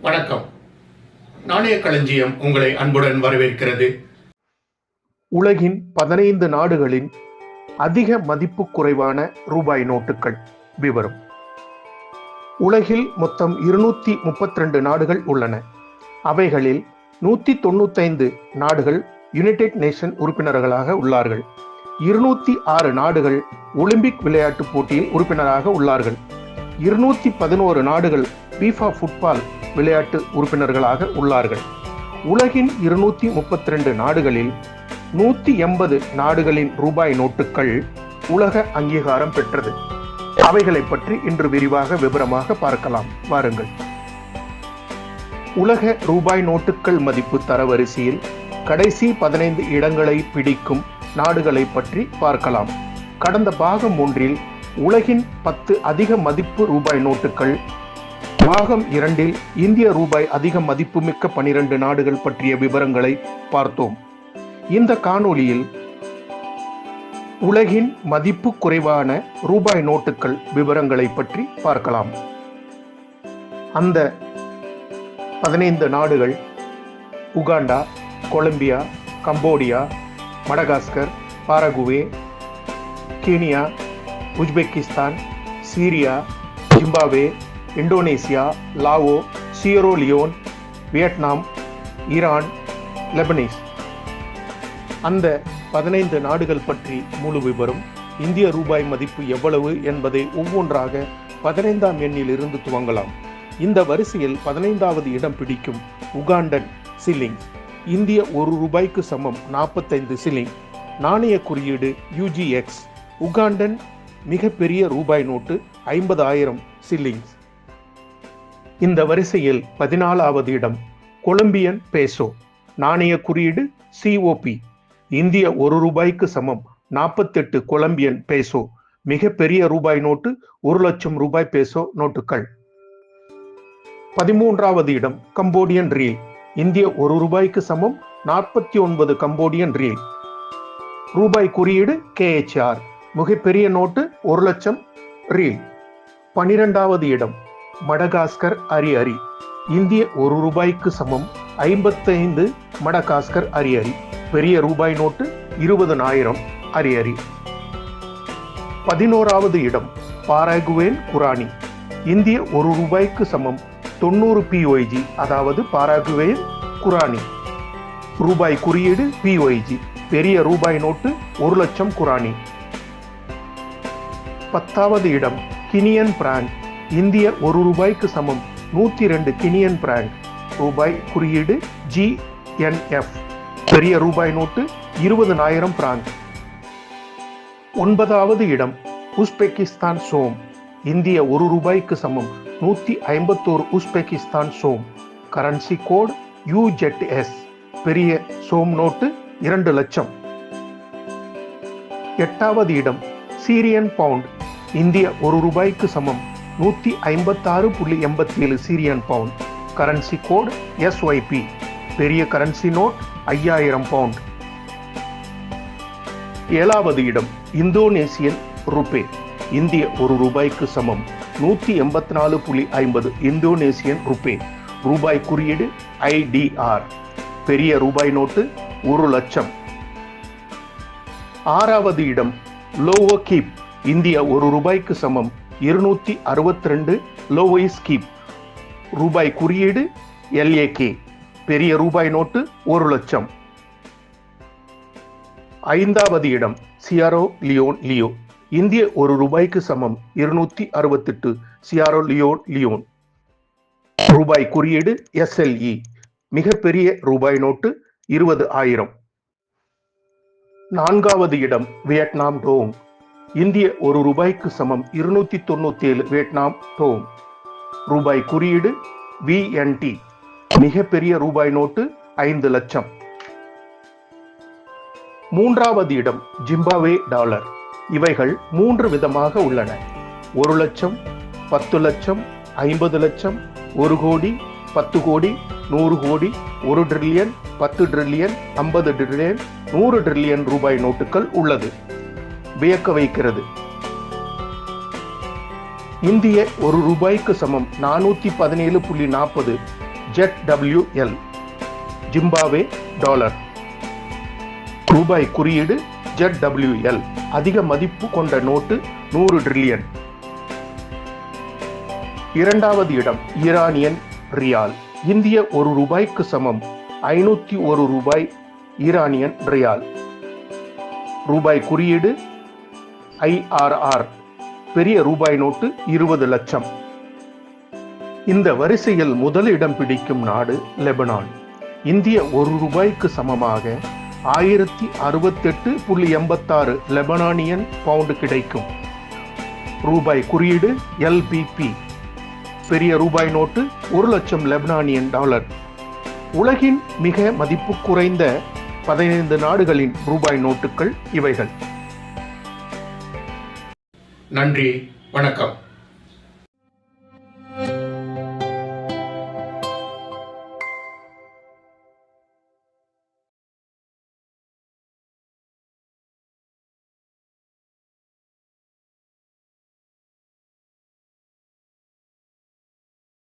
வணக்கம். நாணய களஞ்சியம் உங்களை அன்புடன் வரவேற்கிறது. உலகின் பதினைந்து நாடுகளின் அதிக மதிப்பு குறைவான ரூபாய் நோட்டுகள் விவரம். உலகில் மொத்தம் இருநூத்தி முப்பத்தி ரெண்டு நாடுகள் உள்ளன. அவைகளில் நூத்தி தொண்ணூத்தைந்து நாடுகள் யுனைடெட் நேஷன் உறுப்பினர்களாக உள்ளார்கள். இருநூத்தி ஆறு நாடுகள் ஒலிம்பிக் விளையாட்டுப் போட்டியில் உறுப்பினராக உள்ளார்கள். இருநூத்தி பதினோரு நாடுகள் பீஃபா ஃபுட்பால் விளையாட்டு உறுப்பினர்களாக உள்ளார்கள். உலகின் இருநூத்தி முப்பத்தி ரெண்டு நாடுகளில் நூத்தி எண்பது நாடுகளின் ரூபாய் நோட்டுகள் உலக அங்கீகாரம் பெற்றது. அவைகளை பற்றி இன்று விரிவாக விவரமாக பார்க்கலாம். வாருங்கள். உலக ரூபாய் நோட்டுகள் மதிப்பு தரவரிசையில் கடைசி பதினைந்து இடங்களை பிடிக்கும் நாடுகளை பற்றி பார்க்கலாம். கடந்த பாகம் ஒன்றில் உலகின் பத்து அதிக மதிப்பு ரூபாய் நோட்டுகள் பாகம் இரண்டில் இந்திய ரூபாய் அதிக மதிப்புமிக்க பனிரெண்டு நாடுகள் பற்றிய விவரங்களை பார்த்தோம். இந்த காணொளியில் உலகின் மதிப்பு குறைவான ரூபாய் நோட்டுகள் விவரங்களை பற்றி பார்க்கலாம். அந்த பதினைந்து நாடுகள் Uganda Colombia Cambodia Madagascar Paraguay Kenya Uzbekistan Syria Zimbabwe Indonesia Laos Sierra Leone Vietnam Iran Lebanese. அந்த பதினைந்து நாடுகள் பற்றி முழு விவரம் இந்திய ரூபாய் மதிப்பு எவ்வளவு என்பதை ஒவ்வொன்றாக பதினைந்தாம் எண்ணில் இருந்து துவங்கலாம். இந்த வரிசையில் பதினைந்தாவது இடம் பிடிக்கும் உகாண்டன் சில்லிங் இந்திய ஒரு ரூபாய்க்கு சமம் நாற்பத்தைந்து சில்லிங் நாணய குறியீடு யூஜிஎக்ஸ். உகாண்டன் மிகப்பெரிய ரூபாய் நோட்டு ஐம்பதாயிரம் சில்லிங்ஸ் இந்த வரிசையில் பதினாலாவது இடம் கொலம்பியன் பேசோ. நாணய குறியீடு சிஓபி இந்திய ஒரு ரூபாய்க்கு சமம் நாற்பத்தெட்டு கொலம்பியன் பேசோ. மிகப்பெரிய ரூபாய் நோட்டு ஒரு லட்சம் ரூபாய் பேசோ நோட்டுகள். பதிமூன்றாவது இடம் கம்போடியன் ரீல். இந்திய ஒரு ரூபாய்க்கு சமம் நாற்பத்தி ஒன்பது கம்போடியன் ரீல். ரூபாய் குறியீடு கேஎச்ஆர் மிகப்பெரிய நோட்டு ஒரு லட்சம் ரீல். பனிரெண்டாவது இடம் மடகாஸ்கர் அரி அரி. இந்திய ஒரு ரூபாய்க்கு சமம் ஐம்பத்தைந்து மடகாஸ்கர் அரி அரி. பெரிய ரூபாய் நோட்டு இருபதனாயிரம் அரி அரி. பதினோராவது இடம் பாராகுவேன் குரானி. இந்திய ஒரு ரூபாய்க்கு சமம் தொண்ணூறு பிஒய்ஜி அதாவது பாராகுவேன் குரானி. ரூபாய் குறியீடு பிஒய்ஜி பெரிய ரூபாய் நோட்டு ஒரு லட்சம் குரானி. பத்தாவது இடம் கினியன் பிராங்க். இந்திய ஒரு ரூபாய்க்கு சமம் நூற்றி ரெண்டு கினியன் பிராங்க். ரூபாய் குறியீடு ஜிஎன்எஃப் பெரிய ரூபாய் நோட்டு இருபதனாயிரம் பிராங்க். ஒன்பதாவது இடம் உஸ்பெகிஸ்தான் சோம். இந்திய ஒரு ரூபாய்க்கு சமம் நூற்றி ஐம்பத்தோரு Uzbekistan som. Currency code U Z S பெரிய சோம் நோட்டு இரண்டு லட்சம். எட்டாவது இடம் சீரியன் பவுண்ட். இந்திய ஒரு ரூபாய்க்கு சமம். நூத்தி ஐம்பத்தாறு புள்ளி எண்பத்தி ஏழு Syrian pound currency code S Y P பெரிய கரன்சி நோட் ஐயாயிரம் பவுண்ட் ஏழாவது இடம் இந்தோனேசியன் ருபே. இந்திய ஒரு ரூபாய்க்கு சமம். நூத்தி எண்பத்தி நாலு புள்ளி ஐம்பது இந்தோனேசியன் ருபே. ரூபாய் குறியீடு ஐடிஆர் பெரிய ரூபாய் நோட்டு ஒரு லட்சம். ஆறாவது இடம் லோவோ கீப். இந்திய ஒரு ரூபாய்க்கு சமம். இருநூத்தி அறுபத்தி ரெண்டு லோவைஸ் ஸ்கீப் ரூபாய் குறியீடு எல்ஏகே. பெரிய ரூபாய் நோட்டு ஒரு லட்சம். ஐந்தாவது இடம் சியாரோ லியோன் லியோ. இந்திய ஒரு ரூபாய்க்கு சமம். இருநூத்தி அறுபத்தெட்டு சியாரோ லியோன் லியோன். ரூபாய் குறியீடு எஸ்எல்இ. மிகப்பெரிய ரூபாய் நோட்டு இருபது ஆயிரம். நான்காவது இடம் வியட்நாம் டோங் இந்திய ஒரு ரூபாய்க்கு சமம் இருநூத்தி தொண்ணூத்தி ஏழு வியட்நாம் டோம். ரூபாய் குறியீடு விஎன்டி மிகப்பெரிய ரூபாய் நோட்டு ஐந்து லட்சம். மூன்றாவது இடம் ஜிம்பாவே டாலர். இவைகள் மூன்று விதமாக உள்ளன. ஒரு லட்சம் பத்து லட்சம் ஐம்பது லட்சம் ஒரு கோடி பத்து கோடி நூறு கோடி ஒரு ட்ரில்லியன் பத்து ட்ரில்லியன் ஐம்பது ட்ரில்லியன் நூறு ட்ரில்லியன் ரூபாய் நோட்டுகள் உள்ளது. வியக்க வைக்கிறது. இந்திய ஒரு ரூபாய்க்கு சமம். நானூத்தி பதினேழு புள்ளி நாற்பது Z W L Zimbabwe dollar. ரூபாய் குறியீடு ஜெட் டபிள்யூ எல் அதிக மதிப்பு கொண்ட நோட்டு நூறு ட்ரில்லியன். இரண்டாவது இடம் ஈரானியன் ரியால். இந்திய ஒரு ரூபாய்க்கு சமம். ஐநூத்தி ஒரு ரூபாய் ஈரானியன் ரியால். ரூபாய் குறியீடு ஐஆர்ஆர் பெரிய ரூபாய் நோட்டு இருபது லட்சம். இந்த வரிசையில் முதலிடம் பிடிக்கும் நாடு லெபனான். இந்திய ஒரு ரூபாய்க்கு சமமாக ஆயிரத்தி அறுபத்தெட்டு புள்ளி எண்பத்தாறு லெபனானியன் பவுண்டு கிடைக்கும். ரூபாய் குறியீடு எல்பிபி பெரிய ரூபாய் நோட்டு ஒரு லட்சம் லெபனானியன் டாலர். உலகின் மிக மதிப்பு குறைந்த பதினைந்து நாடுகளின் ரூபாய் நோட்டுகள் இவைகள். நன்றி வணக்கம்.